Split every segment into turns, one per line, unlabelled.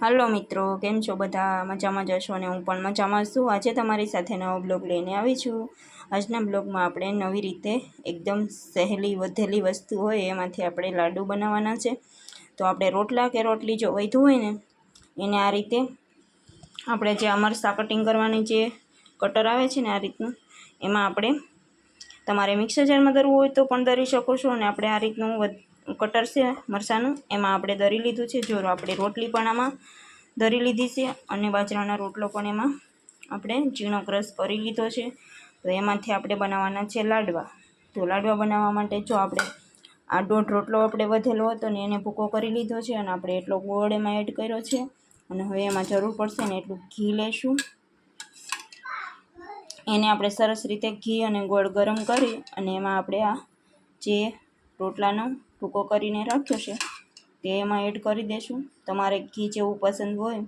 હાલો મિત્રો, કેમ છો બધા? મજામાં જશો અને હું પણ મજામાં છું. આજે તમારી સાથે નવો બ્લોગ લઈને આવી છું. આજના બ્લોગમાં આપણે નવી રીતે એકદમ સહેલી વધેલી વસ્તુ હોય એમાંથી આપણે લાડુ બનાવવાના છે. તો આપણે રોટલા કે રોટલી જો વધ્યું હોય ને, એને આ રીતે આપણે જે અમરસા કટિંગ કરવાની જે કટર આવે છે ને આ રીતનું, એમાં આપણે તમારે મિક્સર જારમાં દરવું હોય તો પણ દરી શકો છો અને આપણે આ રીતનું કટર છે મરસાનું એમાં આપણે દરી લીધું છે. જો આપણે રોટલી પણ આમાં દરી લીધી છે અને બાજરાનો રોટલો પણ એમાં આપણે ઝીણો ક્રશ કરી લીધો છે. તો એમાંથી આપણે બનાવવાના છે લાડવા. તો લાડવા બનાવવા માટે જો આપણે આ દોઢ રોટલો આપણે વધેલો હતો ને એને ભૂકો કરી લીધો છે અને આપણે એટલો ગોળ એમાં એડ કર્યો છે. અને હવે એમાં જરૂર પડશે ને એટલું ઘી લેશું. એને આપણે સરસ રીતે ઘી અને ગોળ ગરમ કરી અને એમાં આપણે આ જે રોટલાનો ભૂકો કરીને રાખ્યો છે તે એમાં એડ કરી દઈશું તમારે ઘી જેવું પસંદ હોય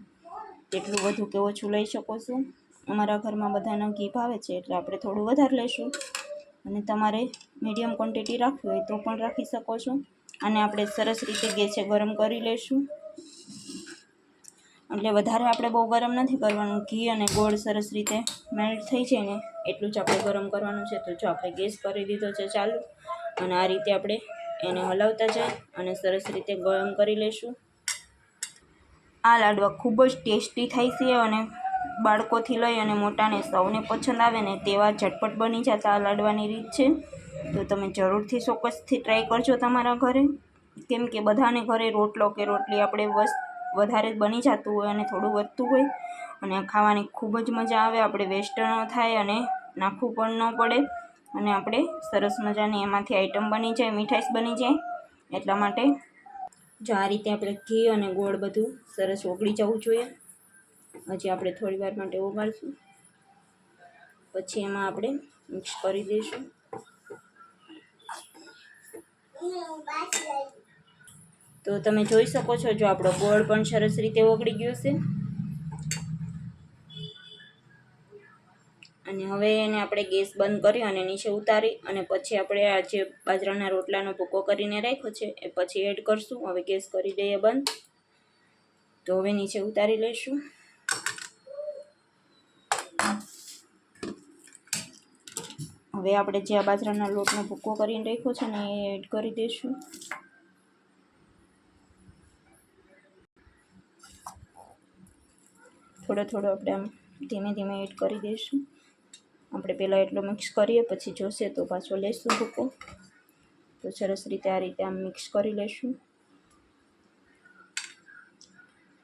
તેટલું વધુ કે ઓછું લઈ શકો છો. અમારા ઘરમાં બધાને ઘી ભાવે છે, એટલે આપણે થોડું વધારે લઈશું. અને તમારે મીડિયમ ક્વોન્ટિટી રાખવી હોય તો પણ રાખી શકો છો. અને આપણે સરસ રીતે ગેસે ગરમ કરી લઈશું. એટલે વધારે આપણે બહુ ગરમ નથી કરવાનું. ઘી અને ગોળ સરસ રીતે મેલ્ટ થઈ જાય ને, એટલું જ આપણે ગરમ કરવાનું છે. તો જો આપણે ગેસ કરી દીધો છે ચાલુ, અને આ રીતે આપણે એને હલાવતા જાય અને સરસ રીતે ગરમ કરી લઈશું આ લાડવા ખૂબ જ ટેસ્ટી થાય છે અને બાળકોથી લઈ અને મોટાને સૌને પસંદ આવે ને તેવા ઝટપટ બની જતા આ લાડવાની રીત છે. તો તમે જરૂરથી ચોક્કસથી ટ્રાય કરજો તમારા ઘરે. કેમ કે બધાને ઘરે રોટલો કે રોટલી આપણે બસ વધારે બની જતું હોય અને થોડું વધતું હોય. અને ખાવાની ખૂબ જ મજા આવે, આપણે વેસ્ટ ન થાય અને નાખવું પણ ન પડે. અને આપણે સરસ મજાની એમાંથી આઈટમ બની જાય, મીઠાઈસ બની જાય, એટલા માટે જો આ રીતે આપણે ઘી અને ગોળ બધું સરસ ઓગળી જવું જોઈએ. હજી આપણે થોડી વાર માટે ઓગાળશું. પછી એમાં આપણે મિક્સ કરી દઈશું. તો તમે જોઈ શકો છો, જો આપણો ગોળ પણ સરસ રીતે ઓગળી ગયો છે. અને હવે એને આપણે ગેસ બંધ કરી અને નીચે ઉતારી અને પછી આપણે આ જે બાજરાના રોટલાનો ભૂકો કરીને રાખ્યો છે એ પછી એડ કરશું. હવે ગેસ કરી દઈએ બંધ. તો હવે નીચે ઉતારી લઈશું. હવે આપણે જે આ બાજરાના લોટનો ભૂકો કરીને રાખ્યો છે ને એ એડ કરી દઈશું. થોડો થોડો આપણે આમ ધીમે ધીમે એડ કરી દઈશું. આપણે પહેલાં એટલો મિક્સ કરીએ, પછી જોશે તો પાછો લઈશું ભૂકો તો સરસ રીતે આ રીતે આમ મિક્સ કરી લઈશું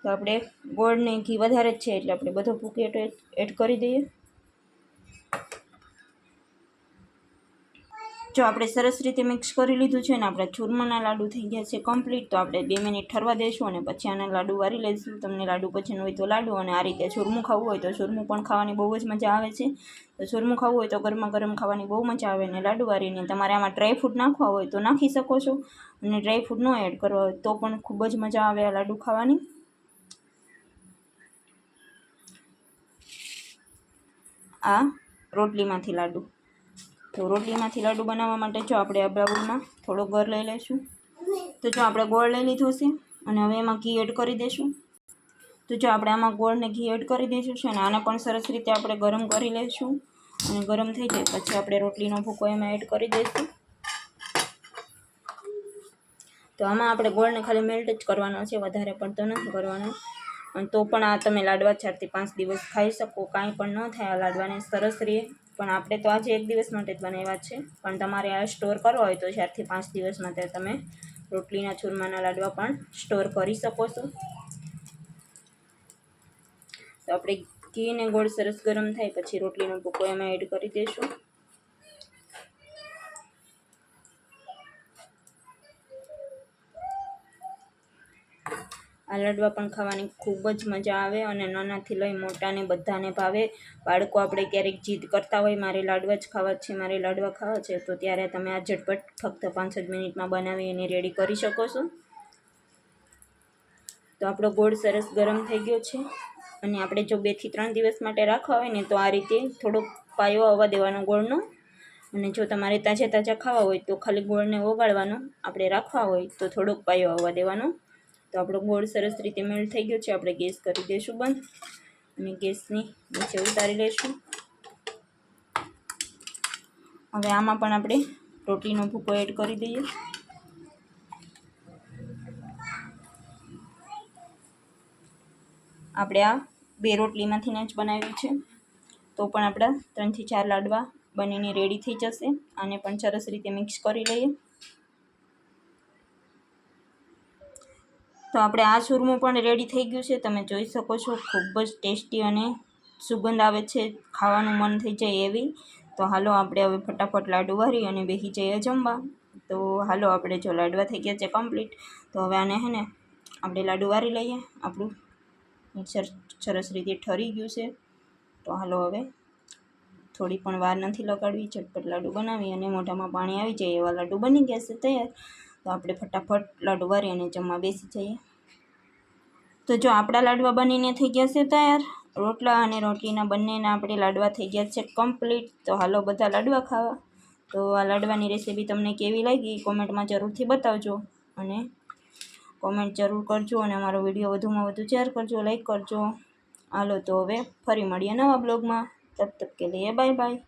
તો આપણે ગોળ ને ઘી વધારે જ છે એટલે આપણે બધો ભૂકો એડ કરી દઈએ. જો આપણે સરસ રીતે મિક્સ કરી લીધું છે ને, આપણા ચૂરમાના લાડુ થઈ ગયા છે કમ્પ્લીટ તો આપણે બે મિનિટ ઠરવા દઈશું અને પછી આના લાડુ વારી લઈશું. તમને લાડુ પસંદ હોય તો લાડુ અને આ રીતે ચૂરમું ખાવું હોય તો ચૂરમું પણ ખાવાની બહુ જ મજા આવે છે. તો ચૂરમું ખાવું હોય તો ગરમા ગરમ ખાવાની બહુ મજા આવે ને લાડુ વારીને તમારે આમાં ડ્રાયફ્રૂટ નાખવા હોય તો નાખી શકો છો. અને ડ્રાયફ્રૂટ ન એડ કરવા હોય તો પણ ખૂબ જ મજા આવે આ લાડુ ખાવાની. આ રોટલીમાંથી લાડુ. તો રોટલીમાંથી લાડુ બનાવવા માટે જો આપણે આ બાઉલમાં થોડો ગોળ લઈ લઈશું. તો જો આપણે ગોળ લઈ લીધો છે અને હવે એમાં ઘી એડ કરી દઈશું. તો જો આપણે આમાં ગોળને ઘી એડ કરી દઈશું છે અને આને પણ સરસ રીતે આપણે ગરમ કરી લઈશું. અને ગરમ થઈ જાય પછી આપણે રોટલીનો ભૂકો એમાં એડ કરી દઈશું. તો આમાં આપણે ગોળને ખાલી મેલ્ટ જ કરવાનો છે, વધારે પડતો નથી કરવાનો. અને તો પણ આ તમે લાડવા ચારથી પાંચ દિવસ ખાઈ શકો, કાંઈ પણ ન થાય, આ લાડવાને સરસ રહે. પણ આપણે તો આજે એક દિવસ માટે જ બનાવ્યા છે. પણ તમારે આ સ્ટોર કરવો હોય તો ચારથી પાંચ દિવસ માટે તમે રોટલીના ચૂરમાના લાડવા પણ સ્ટોર કરી શકો છો. તો આપણે ઘી ને ગોળ સરસ ગરમ થાય પછી રોટલીનો ભૂકો એમાં એડ કરી દઈશું આ લાડવા પણ ખાવાની ખૂબ જ મજા આવે અને નાનાથી લઈ મોટાને બધાને ભાવે. બાળકો આપણે ક્યારેક જીદ કરતા હોય, મારે લાડવા જ ખાવા છે, મારે લાડવા ખાવા છે, તો ત્યારે તમે આ ઝટપટ ફક્ત પાંચ જ મિનિટમાં બનાવી અને રેડી કરી શકો છો. તો આપણો ગોળ સરસ ગરમ થઈ ગયો છે અને આપણે જો બેથી ત્રણ દિવસ માટે રાખવા હોય ને, તો આ રીતે થોડોક પાયો આવવા દેવાનો ગોળનો. અને જો તમારે તાજા તાજા ખાવા હોય, તો ખાલી ગોળને ઓગાળવાનો. આપણે રાખવા હોય, તો થોડોક પાયો આવવા દેવાનો. તો આપણો ગોળ સરસ રીતે મેલ્ટ થઈ ગયો છે. આપણે ગેસ કરી દઈશું બંધ અને ગેસની નીચે ઉતારી લઈશું. હવે આમાં પણ આપણે રોટલીનો ભૂકો એડ કરી દઈએ. આપણે આ બે રોટલીમાંથીને જ બનાવ્યું છે. તો પણ આપણા ત્રણથી ચાર લાડવા બનીને રેડી થઈ જશે. આને પણ સરસ રીતે મિક્સ કરી લઈએ. તો આપણે આ ચૂરમું પણ રેડી થઈ ગયું છે. તમે જોઈ શકો છો, ખૂબ જ ટેસ્ટી અને સુગંધ આવે છે. ખાવાનું મન થઈ જાય એવી. તો હાલો આપણે હવે ફટાફટ લાડુ વારી અને બેસી જઈએ જમવા. તો હાલો આપણે જો લાડવા થઈ ગયા છે કમ્પ્લીટ તો હવે આને હે ને આપણે લાડુ વારી લઈએ. આપણું મિક્સર સરસ રીતે ઠરી ગયું છે. તો હાલો હવે થોડી પણ વાર નથી લગાડવી. ઝટપટ લાડુ બનાવી અને મોઢામાં પાણી આવી જાય એવા લાડુ બની ગયા છે તૈયાર. તો આપણે ફટાફટ લાડુ વારી અને જમવા બેસી જઈએ. તો જો આપણા લાડવા બનીને થઈ ગયા છે તૈયાર. રોટલા અને રોટલીના બંનેના આપણે લાડવા થઈ ગયા છે કમ્પ્લીટ તો હાલો બધા લાડવા ખાવા. તો આ લાડવાની રેસીપી તમને કેવી લાગી કોમેન્ટમાં જરૂરથી બતાવજો. અને કોમેન્ટ જરૂર કરજો અને અમારો વીડિયો વધુમાં વધુ શેર કરજો લાઈક કરજો. હાલો તો હવે ફરી મળીએ નવા બ્લોગમાં તબ તક કે લીએ બાય બાય.